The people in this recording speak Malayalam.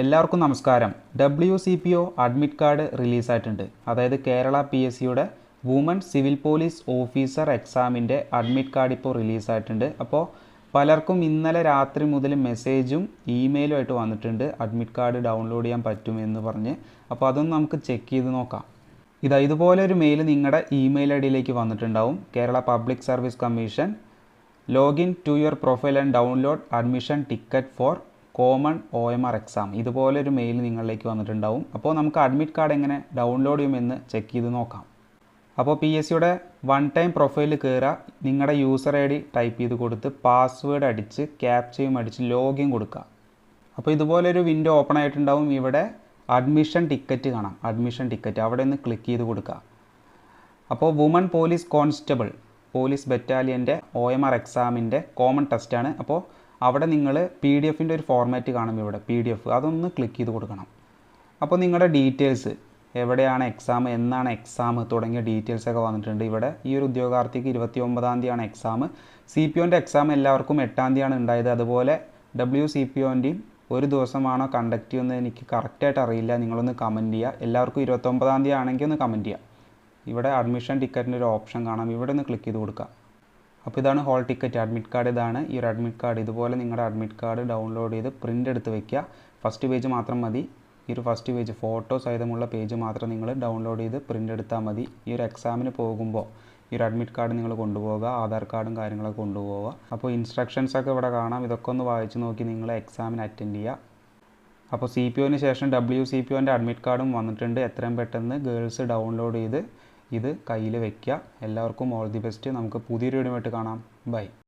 എല്ലാവർക്കും നമസ്കാരം. W C P O admit card റിലീസായിട്ടുണ്ട് അതായത് കേരള പി എസ് സിയുടെ വുമൺ സിവിൽ പോലീസ് ഓഫീസർ എക്സാമിന്റെ അഡ്മിറ്റ് കാർഡ് ഇപ്പോൾ റിലീസായിട്ടുണ്ട് അപ്പോൾ പലർക്കും ഇന്നലെ രാത്രി മുതൽ മെസ്സേജും ഇമെയിലും ആയിട്ട് വന്നിട്ടുണ്ട്. അഡ്മിറ്റ് കാർഡ് ഡൗൺലോഡ് ചെയ്യാൻ പറ്റുമെന്ന് പറഞ്ഞ്. അപ്പോൾ അതൊന്നും നമുക്ക് ചെക്ക് ചെയ്ത് നോക്കാം. ഇതാ ഇതുപോലെ ഒരു മെയിൽ നിങ്ങളുടെ ഇമെയിൽ ഐ ഡിയിലേക്ക് വന്നിട്ടുണ്ടാവും. Kerala public service commission login to your profile and download admission ticket for common O M R exam ഇതുപോലൊരു മെയിൽ നിങ്ങളിലേക്ക് വന്നിട്ടുണ്ടാവും. അപ്പോൾ നമുക്ക് അഡ്മിറ്റ് കാർഡ് എങ്ങനെ ഡൗൺലോഡ് ചെയ്യുമെന്ന് ചെക്ക് ചെയ്ത് നോക്കാം. അപ്പോൾ പി എസ് സിയുടെ വൺ ടൈം പ്രൊഫൈലിൽ കയറുക നിങ്ങളുടെ യൂസർ ഐ ഡി ടൈപ്പ് ചെയ്ത് കൊടുത്ത് പാസ്വേഡ് അടിച്ച് ക്യാപ്ചയും അടിച്ച് ലോഗിൻ കൊടുക്കുക അപ്പോൾ ഇതുപോലൊരു വിൻഡോ ഓപ്പൺ ആയിട്ടുണ്ടാവും. ഇവിടെ അഡ്മിഷൻ ടിക്കറ്റ് കാണാം. അഡ്മിഷൻ ടിക്കറ്റ് അവിടെ നിന്ന് ക്ലിക്ക് ചെയ്ത് കൊടുക്കുക അപ്പോൾ വുമൺ പോലീസ് കോൺസ്റ്റബിൾ പോലീസ് ബറ്റാലിയന്റെ ഒ എം ആർ എക്സാമിന്റെ കോമൺ ടെസ്റ്റാണ് അപ്പോൾ അവിടെ നിങ്ങൾ പി ഡി എഫിന്റെ ഒരു ഫോർമാറ്റ് കാണും ഇവിടെ പി ഡി എഫ് അതൊന്ന് ക്ലിക്ക് ചെയ്ത് കൊടുക്കണം. അപ്പോൾ നിങ്ങളുടെ ഡീറ്റെയിൽസ് എവിടെയാണ് എക്സാം എന്നാണ് എക്സാം തുടങ്ങിയ ഡീറ്റെയിൽസ് ഒക്കെ വന്നിട്ടുണ്ട് ഇവിടെ. ഈ ഒരു ഉദ്യോഗാർത്ഥിക്ക് ഇരുപത്തി ഒമ്പതാം തീയതിയാണ് എക്സാം സി പി ഒന്റെ എക്സാം എല്ലാവർക്കും എട്ടാം തീയതിയാണ് ഉണ്ടായത്. അതുപോലെ ഡബ്ല്യു സി പി ഒന്റെയും ഒരു ദിവസമാണോ കണ്ടക്ട് ചെയ്യുന്നത് എനിക്ക് കറക്റ്റായിട്ട് അറിയില്ല. നിങ്ങളൊന്ന് കമന്റ് ചെയ്യുക എല്ലാവർക്കും ഇരുപത്തൊമ്പതാം തീയതി ആണെങ്കിൽ ഒന്ന് കമന്റ് ചെയ്യുക ഇവിടെ അഡ്മിഷൻ ടിക്കറ്റിന്റെ ഒരു ഓപ്ഷൻ കാണാം. ഇവിടെ ഒന്ന് ക്ലിക്ക് ചെയ്ത് കൊടുക്കുക അപ്പോൾ ഇതാണ് ഹോൾ ടിക്കറ്റ് അഡ്മിറ്റ് കാർഡ് ഇതാണ്. ഈ ഒരു അഡ്മിറ്റ് കാർഡ് ഇതുപോലെ നിങ്ങളുടെ അഡ്മിറ്റ് കാർഡ് ഡൗൺലോഡ് ചെയ്ത് പ്രിന്റ് എടുത്ത് വെക്കുക ഫസ്റ്റ് പേജ് മാത്രം മതി. ഈ ഒരു ഫസ്റ്റ് പേജ് ഫോട്ടോ സഹിതമുള്ള പേജ് മാത്രം നിങ്ങൾ ഡൗൺലോഡ് ചെയ്ത് പ്രിന്റ് എടുത്താൽ മതി. ഈ ഒരു എക്സാമിന് പോകുമ്പോൾ ഈ ഒരു അഡ്മിറ്റ് കാർഡ് നിങ്ങൾ കൊണ്ടുപോകുക ആധാർ കാർഡും കാര്യങ്ങളൊക്കെ കൊണ്ടുപോകുക അപ്പോൾ ഇൻസ്ട്രക്ഷൻസ് ഒക്കെ ഇവിടെ കാണാം. ഇതൊക്കെ ഒന്ന് വായിച്ച് നോക്കി നിങ്ങൾ എക്സാമിന് അറ്റൻഡ് ചെയ്യുക അപ്പോൾ സി പി ഒന് ശേഷം ഡബ്ല്യു സി പി ഒന്റെ അഡ്മിറ്റ് കാർഡും വന്നിട്ടുണ്ട്. എത്രയും പെട്ടെന്ന് ഗേൾസ് ഡൗൺലോഡ് ചെയ്ത് ഇത് കയ്യിൽ വയ്ക്കുക എല്ലാവർക്കും ഓൾ ദി ബെസ്റ്റ് നമുക്ക് പുതിയൊരു വീഡിയോ ആയിട്ട് കാണാം. ബൈ